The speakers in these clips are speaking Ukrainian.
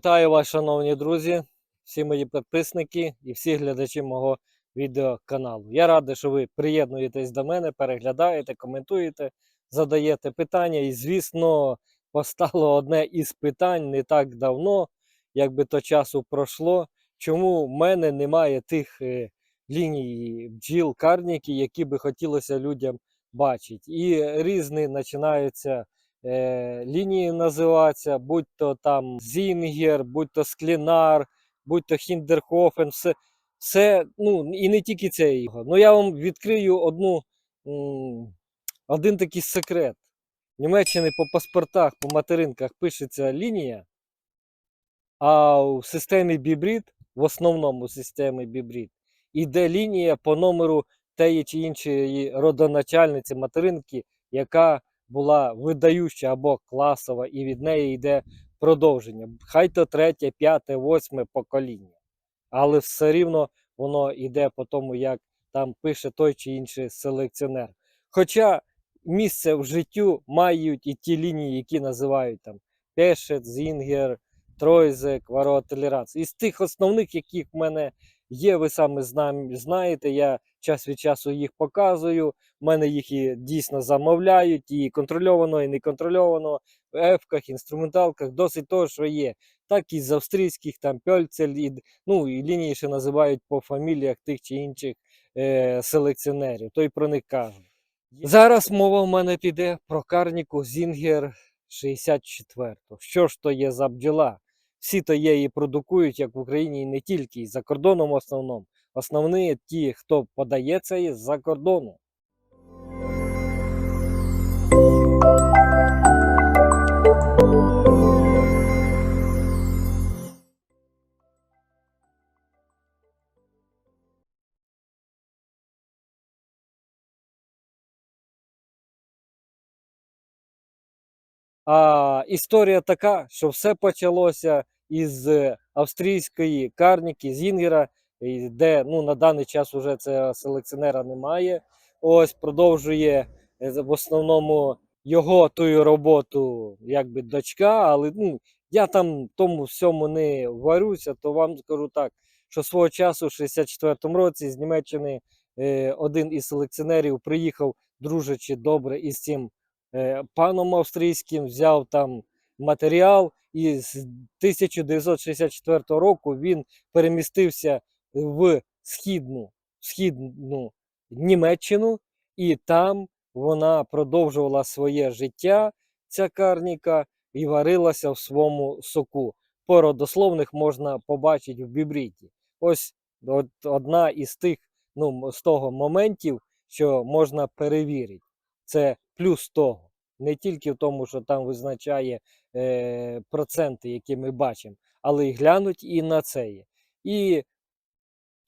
Вітаю вас, шановні друзі, всі мої підписники і всі глядачі мого відеоканалу. Я радий, що ви приєднуєтесь до мене, переглядаєте, коментуєте, задаєте питання. І, звісно, постало одне із питань не так давно, якби то часу пройшло. Чому в мене немає тих е, ліній бджіл, карніки, які би хотілося людям бачити. І різні починаються лінії називатися, будь то там Зінгер, будь то Склінар, будь то Хіндерхофен, все, все, ну і не тільки це його. Ну я вам відкрию одну, один такий секрет. В Німеччині по паспортах, по материнках пишеться лінія, а в системі Бібрід, в основному системі Бібрід, іде лінія по номеру тієї чи іншої родоначальниці материнки, яка була видающа або класова, і від неї йде продовження. Хай то третє, п'яте, восьме покоління. Але все рівно воно йде по тому, як там пише той чи інший селекціонер. Хоча місце в життю мають і ті лінії, які називають там Пешет, Зінгер, Тройзек, Варотелерац. Із тих основних, яких в мене є, ви саме знаєте, я час від часу їх показую. У мене їх і дійсно замовляють, і контрольовано, і неконтрольовано в ефках, інструменталках, досить того, що є. Так і з австрійських, там Пьольцель, і, ну і лінії ще називають по фаміліях тих чи інших е, селекціонерів, то й про них кажу. Зараз мова в мене піде про карніку Зінгер 64. Що ж то є за бджола? Всі то є і продукують, як в Україні, і не тільки, і за кордоном в основному. Основні ті, хто подається із-за кордону. А історія така, що все почалося із е, австрійської карніки Зінгера, де ну, на даний час вже це селекціонера немає. Ось продовжує е, в основному його ту роботу, якби дочка, але ну, я там тому всьому не варюся, то вам скажу так, що свого часу, в 64-му році, з Німеччини е, один із селекціонерів приїхав дружачи добре із цим е, паном австрійським, взяв там матеріал, і з 1964 року він перемістився в східну, східну Німеччину, і там вона продовжувала своє життя, ця карніка, і варилася в своєму соку. По родословних можна побачити в бібріті. Ось от одна із тих, ну, з того моментів, що можна перевірити. Це плюс того. Не тільки в тому, що там визначає е, проценти, які ми бачимо, але й глянуть і на це. І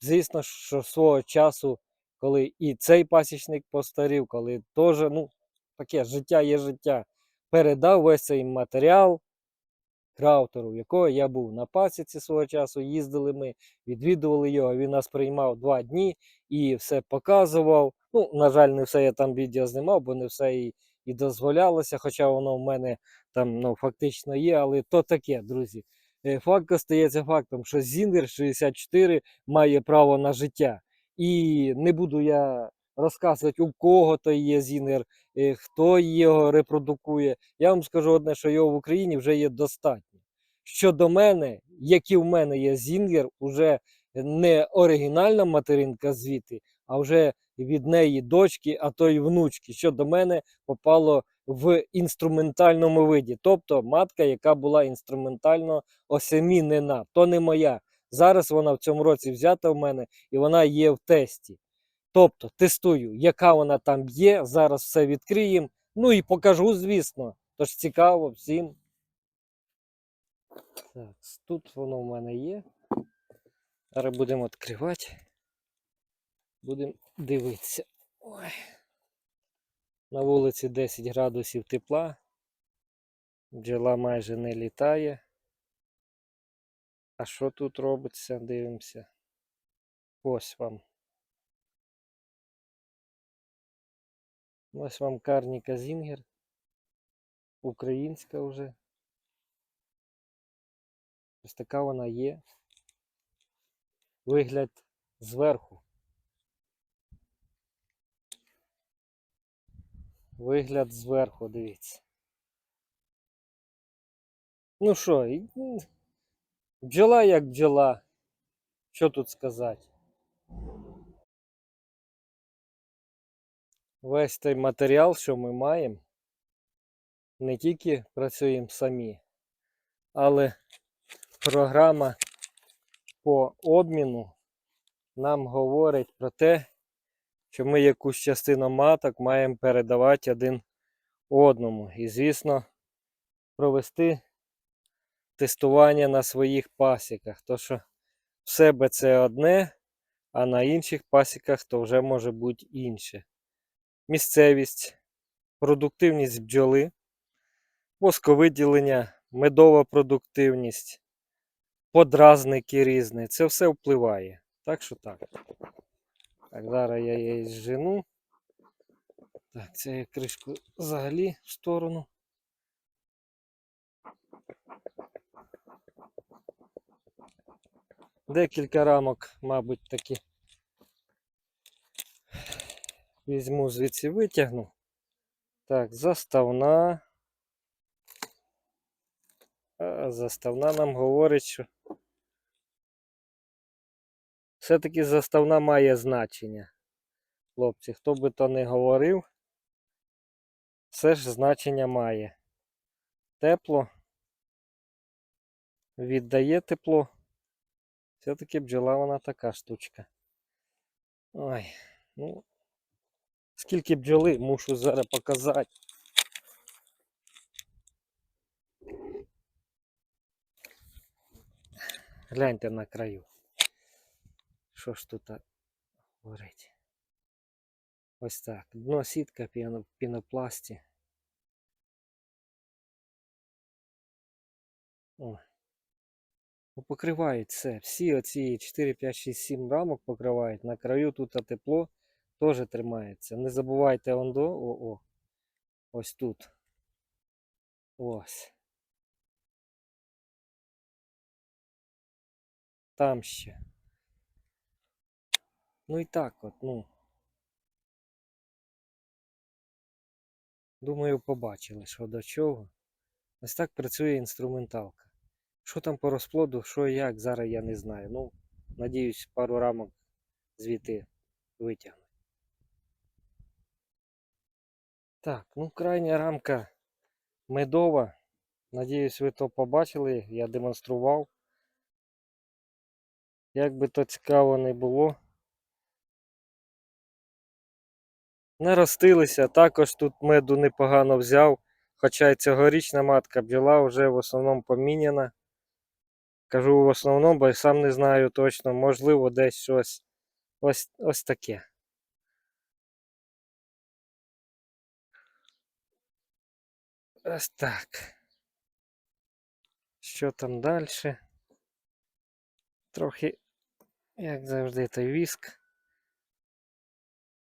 звісно, що свого часу, коли і цей пасічник постарів, коли теж, ну, таке життя є життя, передав весь цей матеріал краутеру, якого я був на пасіці свого часу, їздили ми, відвідували його, він нас приймав два дні і все показував. Ну, на жаль, не все я там відео знімав, бо не все і, і дозволялося, хоча воно в мене там ну, фактично є, але то таке, друзі. Е, Факт остається фактом, що Зінгер 64 має право на життя. І не буду я розказувати, у кого то є Зінгер, е, хто його репродукує. Я вам скажу одне, що його в Україні вже є достатньо. Щодо мене, які в мене є Зінгер, уже не оригінальна материнка звідти, а вже від неї дочки, а то й внучки, що до мене попало в інструментальному виді. Тобто матка, яка була інструментально осемінена. То не моя. Зараз вона в цьому році взята в мене і вона є в тесті. Тобто тестую, яка вона там є. Зараз все відкриємо. Ну і покажу, звісно. Тож цікаво всім. Так, тут воно в мене є. Зараз будемо відкривати. Будемо дивитися. Ой. На вулиці 10 градусів тепла. Бджола майже не літає. А що тут робиться? Дивимося. Ось вам. Ось вам карніка Зінгер. Українська вже. Ось така вона є. Вигляд зверху. Вигляд зверху, дивіться. Ну що, і, бджола як бджола. Що тут сказати? Весь той матеріал, що ми маємо, не тільки працюємо самі, але програма по обміну нам говорить про те, що ми якусь частину маток маємо передавати один одному. І, звісно, провести тестування на своїх пасіках. То що в себе це одне, а на інших пасіках то вже може бути інше. Місцевість, продуктивність бджоли, восковиділення, медова продуктивність, подразники різні. Це все впливає. Так що так. Так, зараз я її зжену. Так, це я кришку взагалі в сторону. Декілька рамок, мабуть, таки візьму звідси витягну. Так, заставна. А заставна нам говорить, що все-таки заставна має значення. Хлопці, хто би то не говорив, все ж значення має. Тепло. Віддає тепло. Все-таки бджола вона така штучка. Ой, ну. Скільки бджоли мушу зараз показати. Гляньте на краю. Що ж тут говорить? Ось так. Дно сітка в пінопласті. О. Ну, покривають все. Всі оці 4, 5, 6, 7 рамок покривають. На краю тут тепло теж тримається. Не забувайте ондо. О, о. Ось тут. Ось. Там ще. Ну і так от, ну. Думаю, побачили, що до чого. Ось так працює інструменталка. Що там по розплоду, що і як, зараз я не знаю. Ну, надіюсь, пару рамок звідти витягну. Так, ну крайня рамка медова. Надіюсь, ви то побачили, я демонстрував. Як би то цікаво не було. Наростилися, також тут меду непогано взяв. Хоча й цьогорічна матка бджола вже в основному поміняна. Кажу в основному, бо я сам не знаю точно, можливо, десь щось ось, ось таке. Ось так. Що там далі? Трохи, як завжди, той віск.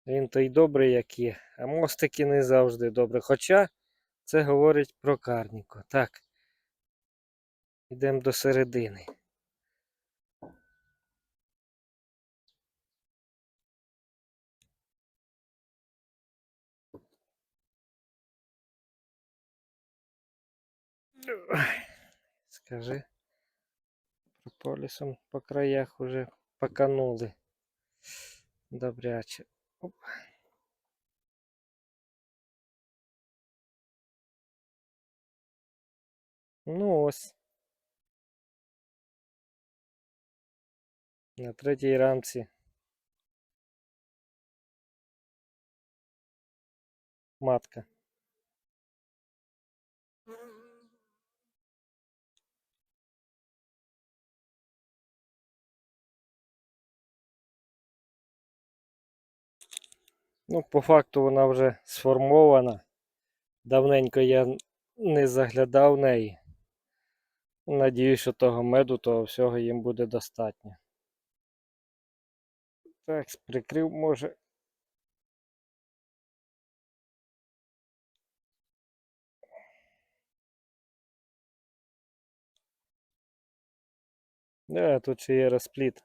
Він той добрий, як є, а мостики не завжди добре. Хоча це говорить про карніку. Так. Йдемо до середини. Скажи, прополісом по краях уже поканули. Добряче. Оп. Ну. На третій рамці. Матка. Ну, по факту вона вже сформована. Давненько я не заглядав в неї. Надіюсь, що того меду, того всього їм буде достатньо. Так, прикрив може. Да, тут ще є розпліт.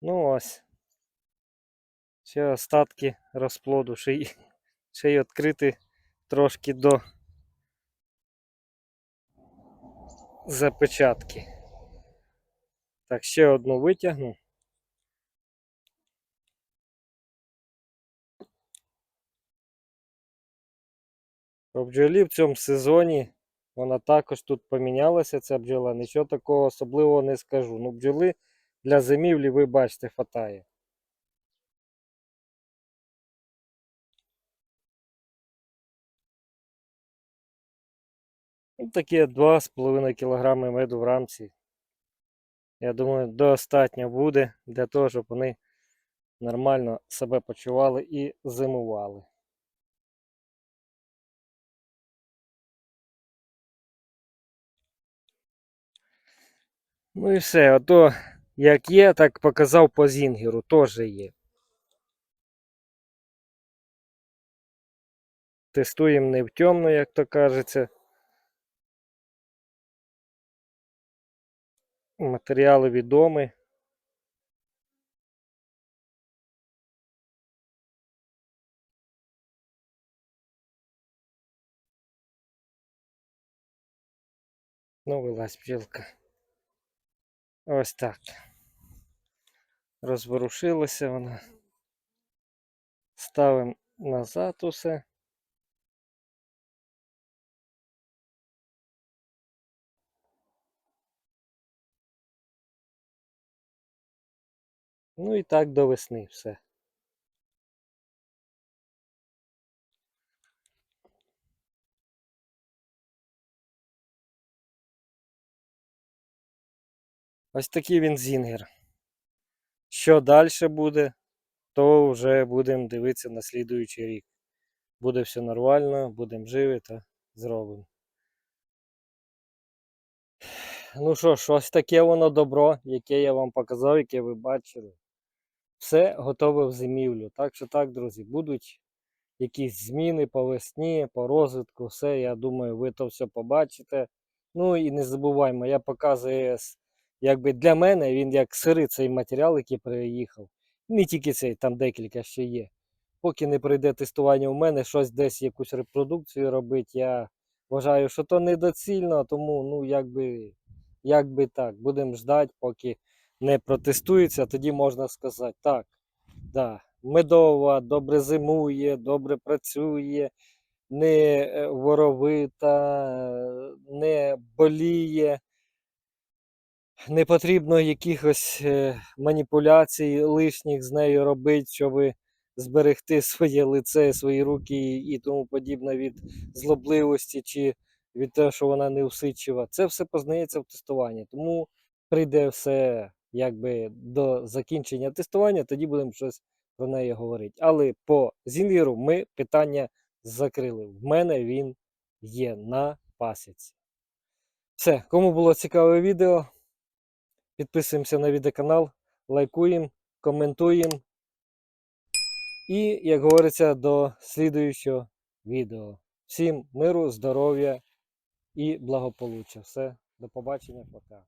Ну ось. Ще остатки розплоду, ще й, ще й відкрити трошки до запечатки. Так, ще одну витягну. По бджолі в цьому сезоні вона також тут помінялася, ця бджола. Нічого такого особливого не скажу. Ну, бджоли для зимівлі, ви бачите, хватає. Такі 2,5 кг меду в рамці. Я думаю, достатньо буде для того, щоб вони нормально себе почували і зимували. Ну і все, ото як є, так показав по зінгеру, теж є. Тестуємо не в темно, як то кажеться. Матеріали відомі. Ну, вилазь бджілка. Ось так. Розворушилася вона. Ставимо назад усе. Ну і так до весни все. Ось такий він зінгер. Що далі буде, то вже будемо дивитися на слідуючий рік. Буде все нормально, будемо живі та зробимо. Ну що ж, ось таке воно добро, яке я вам показав, яке ви бачили. Все готове в зимівлю. Так що так, друзі, будуть якісь зміни по весні, по розвитку, все, я думаю, ви то все побачите. Ну і не забуваймо, я показую, якби для мене він як сирий цей матеріал, який приїхав. Не тільки цей, там декілька ще є. Поки не пройде тестування у мене, щось десь якусь репродукцію робити, я вважаю, що то недоцільно, тому ну якби, якби так, будемо ждати, поки не протестується, тоді можна сказати, так, да, медова, добре зимує, добре працює, не е, воровита, не боліє. Не потрібно якихось е, маніпуляцій лишніх з нею робити, щоб зберегти своє лице, свої руки і, тому подібне від злобливості чи від того, що вона не усидчива. Це все познається в тестуванні. Тому прийде все якби до закінчення тестування, тоді будемо щось про неї говорити. Але по Зінгеру ми питання закрили. В мене він є на пасіці. Все, кому було цікаве відео. Підписуємося на відеоканал, лайкуємо, коментуємо. І, як говориться, до слідуючого відео. Всім миру, здоров'я і благополуччя. Все, до побачення, пока.